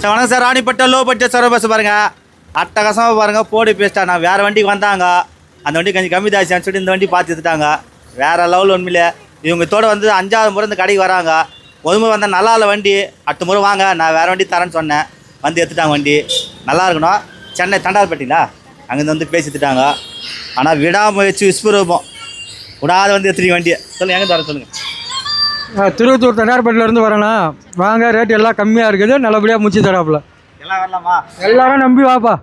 Sir வணக்கம் sir. Ranipet low budget sir bus பாருங்கள் அட்டகாசமாக பாருங்கள் போடி பேசிட்டா நான் வேறு வண்டிக்கு வந்தாங்க. அந்த வண்டி கொஞ்சம் கம்மி தாச்சுன்னு சொல்லிட்டு இந்த வண்டி பார்த்து எடுத்துட்டாங்க. லெவல் உண்மையிலே இவங்க தோட வந்து அஞ்சாவது முறை இந்த கடைக்கு வராங்க. ஒரு முறை வந்தால் நல்லா இல்லை வண்டி. அடுத்த முறை வாங்க. நான் வேறு வண்டி தரேன்னு சொன்னேன். வந்து எடுத்துட்டாங்க வண்டி. நல்லா இருக்கணும். சென்னை தண்டார்பட்டிங்களா? அங்கேருந்து வந்து பேசி எடுத்துட்டாங்க. ஆனால் விடாமுயற்சி விஸ்வரூபம். விடாத வந்து எடுத்துட்டீங்க வண்டியை. சொல்லுங்கள் எங்கே தர சொல்லுங்கள் திருவத்தூர் தனியார்பேட்டிலேருந்து வரேண்ணா. வாங்க ரேட் எல்லாம் கம்மியாக இருக்குது. நல்லபடியாக முடிச்சு தராப்புல. எல்லாம் வரலாமா? எல்லாரும் நம்பி வாப்பா.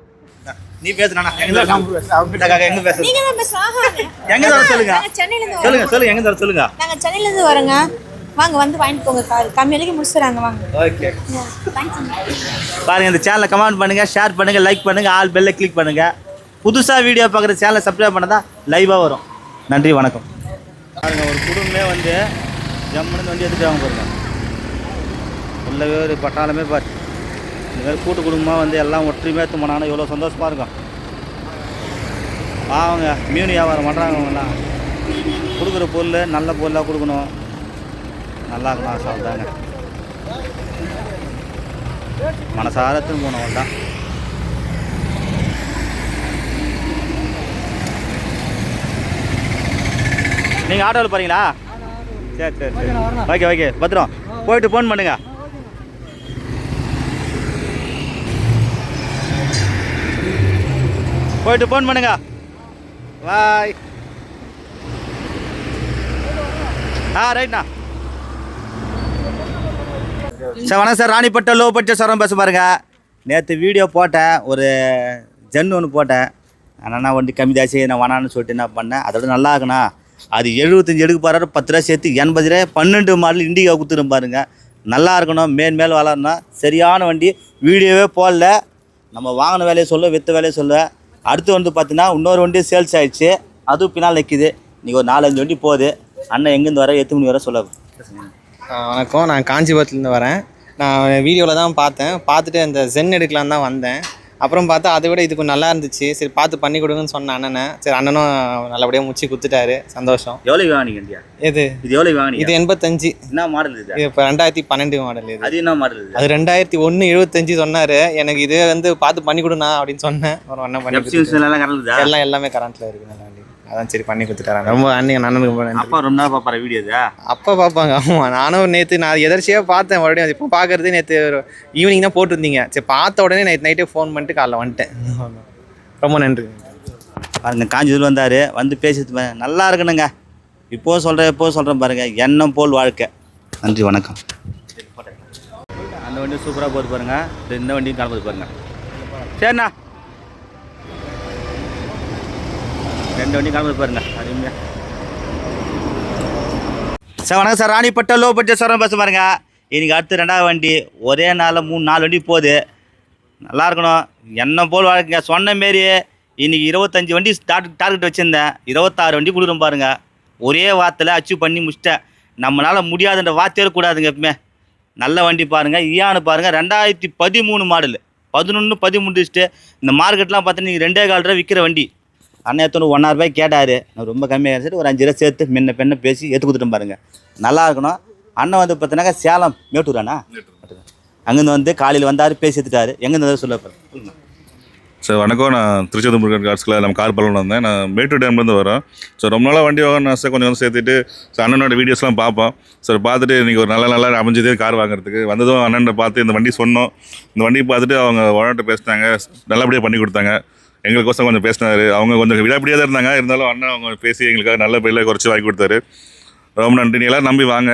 நீ பேசுனா எங்க எங்க பேச நீங்க தான் பேசலாம் எங்க தர சொல்லுங்க? சொல்லுங்க சொல்லுங்க எங்க தர சொல்லுங்க? நாங்க சென்னையில இருந்து வரோங்க. வாங்க வந்து வாங்கிட்டு போங்க கார். கம்மி விலைக்கு முடிச்சுறாங்க வாங்க. ஓகே. பாருங்க இந்த சேனலை கமெண்ட் பண்ணுங்க ஷேர் பண்ணுங்க லைக் பண்ணுங்க ஆல் பெல்ல கிளிக் பண்ணுங்க. புதுசா வீடியோ பார்க்குற சேனலை சப்ஸ்கிரைப் பண்ணதா லைவா வரும். நன்றி வணக்கம். பாருங்க ஒரு குடும்பமே வந்து ஜம்முன்னு வண்டி எடுத்துட்டு வாங்க பாருங்க. உள்ளவே ஒரு பட்டாளமே பாரு. இந்த மாதிரி கூட்டு குடும்பமாக வந்து எல்லாம் ஒற்றுமையாக எடுத்து எவ்வளோ சந்தோஷமாக இருக்கும். பாவங்க மீன் வியாபாரம் பண்ணுறாங்க அவங்கெல்லாம். கொடுக்குற பொருள் நல்ல பொருளாக கொடுக்கணும். நல்லா இருக்கலாம் சாப்பிட்டாங்க. மனசார போனவங்க தான் நீங்கள் ஆட்டோவில் போகிறீங்களா சரி சரி சரி. ஓகே ஓகே பத்திரம். போயிட்டு ஃபோன் பண்ணுங்க. போயிட்டு ஃபோன் பண்ணுங்க. பாய் ஆ ரைட்ண்ணா சார் வணக்கம் சார். ராணிப்பட்ட லோ பட்ஜெட் சாரம் பேச பாருங்க. நேற்று வீடியோ போட்டேன். ஒரு ஜென் ஒன்று போட்டேன். ஆனால் வண்டி கம்மி தாச்சு நான் வேணான்னு சொல்லிட்டு என்ன பண்ணேன். அதோட நல்லா இருக்குண்ணா. அது எழுபத்தஞ்சு எடுக்க போகிறாரு பத்து ரூபா சேர்த்து எண்பது ரூபாய் பன்னெண்டு மாடல் இண்டிகா கொடுத்துரும் பாருங்க. நல்லா இருக்கணும் மேல் மேல் வளரணும் சரியான வண்டி. வீடியோவே போடல. நம்ம வாங்கின வேலையை சொல்ல விற்ற வேலையை சொல்ல. அடுத்து வந்து பார்த்தீங்கன்னா இன்னொரு வண்டி சேல்ஸ் ஆகிடுச்சு அதுவும் பின்னால் நிற்கிது இன்றைக்கி ஒரு நாலஞ்சு வண்டி போகுது. அண்ணன் எங்கேருந்து வர எத்து மணி வர சொல்ல வணக்கம். நான் காஞ்சிபுரத்துலேருந்து வரேன். நான் வீடியோவில் தான் பார்த்தேன். பார்த்துட்டு அந்த ஜென் எடுக்கலான்னு தான் வந்தேன். அப்புறம் பார்த்தா அதை விட இது கொஞ்சம் நல்லா இருந்துச்சு. சரி பார்த்து பண்ணி கொடுங்கன்னு சொன்ன அண்ணனை. சரி அண்ணனும் நல்லபடியாக முடிச்சு கொடுத்துட்டாரு. சந்தோஷம். எவ்வளோக்கு வாங்கினீங்க எது? இது எவ்வளோக்கு வாங்கினீங்க? இது எண்பத்தஞ்சு. என்ன மாடல் இது? இது இப்போ ரெண்டாயிரத்தி பன்னெண்டு மாடல் இது. அது என்ன மாடல் இது? அது ரெண்டாயிரத்தி ஒன்று எழுபத்தஞ்சு சொன்னார். எனக்கு இது வந்து பார்த்து பண்ணி கொடுண்ணா அப்படின்னு சொன்னேன். ஒரு அண்ணன் பண்ணி. எல்லாம் எல்லாம் எல்லாமே கரண்ட்டில் இருக்குது. நல்லா அதான் சரி பண்ணி கொடுத்துட்டாரு ரொம்ப அண்ணன் அண்ணனுக்கு ரொம்ப அப்பா ரொம்ப நாள் பார்ப்பாரு வீடியோ இதா? அப்பா பார்ப்பாங்க. ஆமாம் நானும் நேற்று நான் எதர்ச்சியாக பார்த்தேன். மறுபடியும் அது இப்போ பார்க்கறது நேற்று ஈவினிங் தான் போட்டிருந்தீங்க. சரி பார்த்த உடனே நைட் நைட்டே ஃபோன் பண்ணிட்டு காலைல வந்துட்டேன். ரொம்ப நன்றி. பாருங்க காஞ்சிபுரம் வந்தார். வந்து பேசிட்டு நல்லா இருக்கணுங்க. இப்போ சொல்கிறேன் இப்போ சொல்கிறேன் பாருங்க. எண்ணம் போல் வாழ்க்கை. நன்றி வணக்கம். அந்த வண்டி சூப்பராக போகுது பாருங்க. இந்த வண்டியும் கிளம்புது பாருங்க. சரிண்ணா. ரெண்டு வண்டியும் கிளம்புது பாருங்க. அருமையாக சார் வணக்கம் sir. Ranipet low budget sir பேச பாருங்க. இன்றைக்கி அடுத்து ரெண்டாவது வண்டி. ஒரே நாளில் மூணு நாலு வண்டி போகுது. நல்லா இருக்கணும் என்ன போல் வாழ்க்கைங்க. சொன்ன மாரி இன்றைக்கி இருபத்தஞ்சி வண்டி டார்க் டார்கெட் வச்சுருந்தேன். இருபத்தாறு வண்டி கொடுக்குறோம் பாருங்க. ஒரே வார்த்தையில் அச்சீவ் பண்ணி முடிச்சிட்டேன். நம்மளால் முடியாதுன்ற வார்த்தையே கூடாதுங்க எப்பவுமே. நல்ல வண்டி பாருங்கள் ஈயானு பாருங்கள் ரெண்டாயிரத்தி பதிமூணு மாடல். பதினொன்று பதிமூணு இந்த மார்க்கெட்லாம் பார்த்தீங்கன்னா நீங்கள் ரெண்டே கால் ரூபா விற்கிற வண்டி. அண்ணன் எத்தனை ஒன்றாயிரம் ரூபாய் கேட்டார். நான் ரொம்ப கம்மியாக இருந்துட்டு ஒரு அஞ்சு ரூபா சேர்த்து முன்ன பெண்ணை பேசி எடுத்து கொடுத்துட்டேன் பாருங்கள் நல்லா இருக்கணும் அண்ணன் வந்து பார்த்தீங்கன்னாக்கா சேலம் மேட்டூராண்ணா அங்கேருந்து வந்து காலையில் வந்தார் பேசி எங்கேருந்து வந்தாரு சொல்ல சார் வணக்கம். நான் திருச்செந்தூர் முருகன் கார்ஸ்கில் நம்ம கார் பலன் வந்தேன். நான் மேட்டூர் டேம்லேருந்து வரேன். ஸோ ரொம்ப நாளாக வண்டி வாங்கணும் சார் கொஞ்சம் கொஞ்சம் சேர்த்துட்டு ஸோ அண்ணனோட வீடியோஸ்லாம் பார்ப்போம். சார் பார்த்துட்டு இன்றைக்கி ஒரு நல்ல நல்லா அமைஞ்சதே கார் வாங்குறதுக்கு. வந்ததும் அண்ணன் பார்த்து இந்த வண்டி சொன்னோம். இந்த வண்டி பார்த்துட்டு அவங்க ஓனர்கிட்ட பேசினாங்க. நல்லபடியாக பண்ணி கொடுத்தாங்க. எங்களுக்கோசம் கொஞ்சம் பேசினார். அவங்க கொஞ்சம் விடாப்படியாக தான் இருந்தாங்க. இருந்தாலும் அண்ணன் அவங்க பேசி எங்களுக்காக நல்ல பேரில் குறைச்சி வாங்கி கொடுத்தாரு. ரொம்ப நன்றி. நீ எல்லாம் நம்பி வாங்க.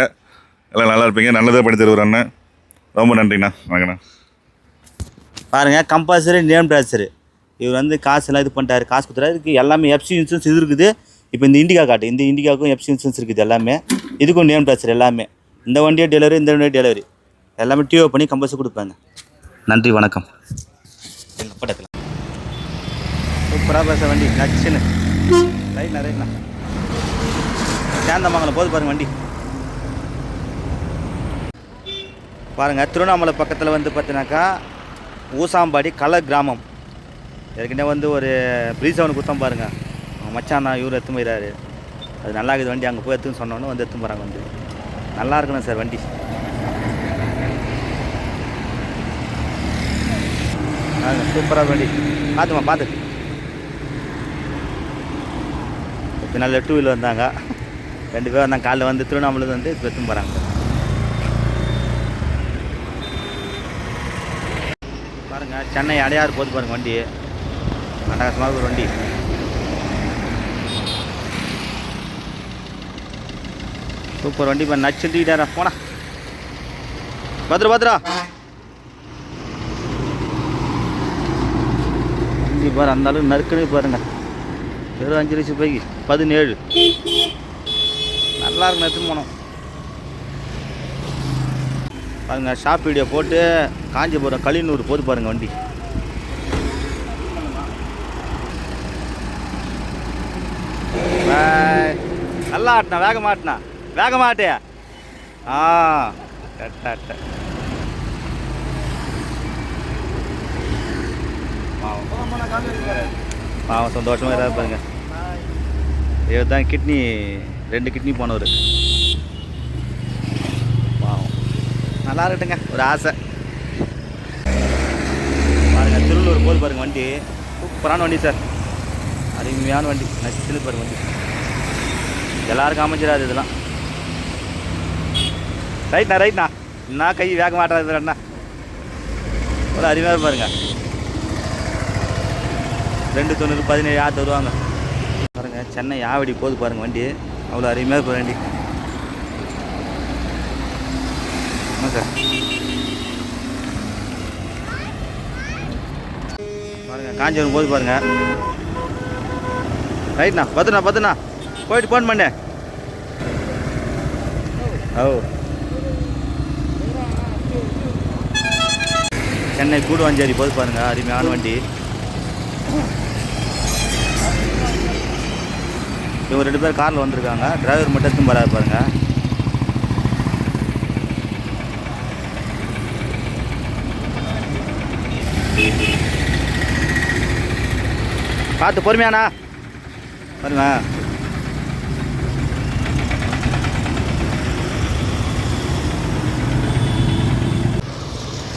எல்லாம் நல்லா இருப்பீங்க. நல்லதாக பண்ணி தருவார் அண்ணன். ரொம்ப நன்றிண்ணா. வணக்கண்ணா. பாருங்க கம்பல்சரி நேம் ட்ரான்ஸ்ஃபர் இவர் வந்து காசுலாம் இது பண்ணிட்டாரு காசு கொடுத்துறாரு இதுக்கு எல்லாமே எஃப்சி இன்சூரன்ஸ் இது இருக்குது. இப்போ இந்த இண்டிகா காட்டு இந்த இண்டிகாவுக்கும் எஃப்சி இன்சூரன்ஸ் இருக்குது எல்லாமே. இதுக்கும் நேம் ட்ரான்ஸ்ஃபர் எல்லாமே. இந்த வண்டியே டெலிவரி இந்த வண்டியே டெலிவரி எல்லாமே டியூ பண்ணி கம்பல்சரி கொடுப்பாங்க. நன்றி வணக்கம். பட்டத்தில் சூப்பராக பேச வண்டி நச்சுன்னு. ரைட்ண்ணா ரைட்ண்ணா சேந்தமங்கலம் போது பாருங்கள் வண்டி. பாருங்கள் திருவண்ணாமலை பக்கத்தில் வந்து பார்த்தீங்கன்னாக்கா ஊசாம்பாடி கலர் கிராமம். ஏற்கனவே வந்து ஒரு ப்ரீஸ் அவனுக்கு கொடுத்தோம் பாருங்கள் மச்சான் இவர் எடுத்து போயிடாரு அது நல்லா இருக்குது வண்டி அங்கே போய் எடுத்துன்னு சொன்னோன்னு வந்து எடுத்து போகிறாங்க வந்து நல்லா இருக்கணும் சார் வண்டி. சூப்பராக வண்டி. பார்த்துமா பார்த்து பின்னால் டூ வீலர் வந்தாங்க. ரெண்டு பேர் வந்தாங்க காலைல வந்து திருவண்ணாமலை வந்து பெற்றும் போகிறாங்க பாருங்க சென்னை அடையாறு போது பாருங்க வண்டி. அட்டகாசமாக ஒரு வண்டி. சூப்பர் வண்டி இப்போ நச்சுட்டிக்கிட்டாரா போனா பத்ரா பத்ரா. வண்டி பாரு அந்த அளவுக்கு நறுக்குன்னு பாருங்க. வெறும் அஞ்சு லட்சம் ரூபாய்க்கு பதினேழு. நல்லா இருக்கும் எடுத்துன்னு போனோம். பாருங்க ஷாப் வீடியோ போட்டு காஞ்சிபுரம் கலினூர் போது பாருங்க வண்டி. நல்லா ஆட்டினா வேக மாட்டினா வேக மாட்டியா ஆ கரெக்டாக பாவம். சந்தோஷமாக இதாக பாருங்க. இவர் தான் கிட்னி ரெண்டு கிட்னி போனவர் பாவம் நல்லா இருக்கட்டுங்க ஒரு ஆசை. பாருங்க திருவள்ளூர் போது பாருங்க வண்டி. சூப்பரான வண்டி சார். அருமையான வண்டி. நச்சுன்னு பாருங்க வண்டி. எல்லாருக்கும் அமைஞ்சிடாது இதெல்லாம். ரைட்ண்ணா ரைட்ண்ணா என்ன கை வேக மாட்டாது அண்ணா. ஒரு அருமையாக பாருங்க. ரெண்டு தொண்ணூறு பதினேழு யார் தருவாங்க? பாருங்க சென்னை யாவடி போகுது பாருங்க வண்டி. அவ்வளோ அருமையாக போகிற வண்டி. என்ன சார் பாருங்க காஞ்சிபுரம் போது பாருங்க. ரைட்ண்ணா பத்துண்ணா பத்துண்ணா. போயிட்டு ஃபோன் பண்ணு. ஓ. சென்னை கூடுவாஞ்சேரி போது பாருங்க அருமையான வண்டி. இவங்க ரெண்டு பேர் காரில் வந்திருக்காங்க. டிரைவர் மட்டும் எடுத்துன்னு போறாரு பாருங்கள் பார்த்து பொறுமையாண்ணா. பாருங்க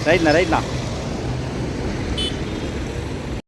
ரைட்ண்ணா ரைட்ண்ணா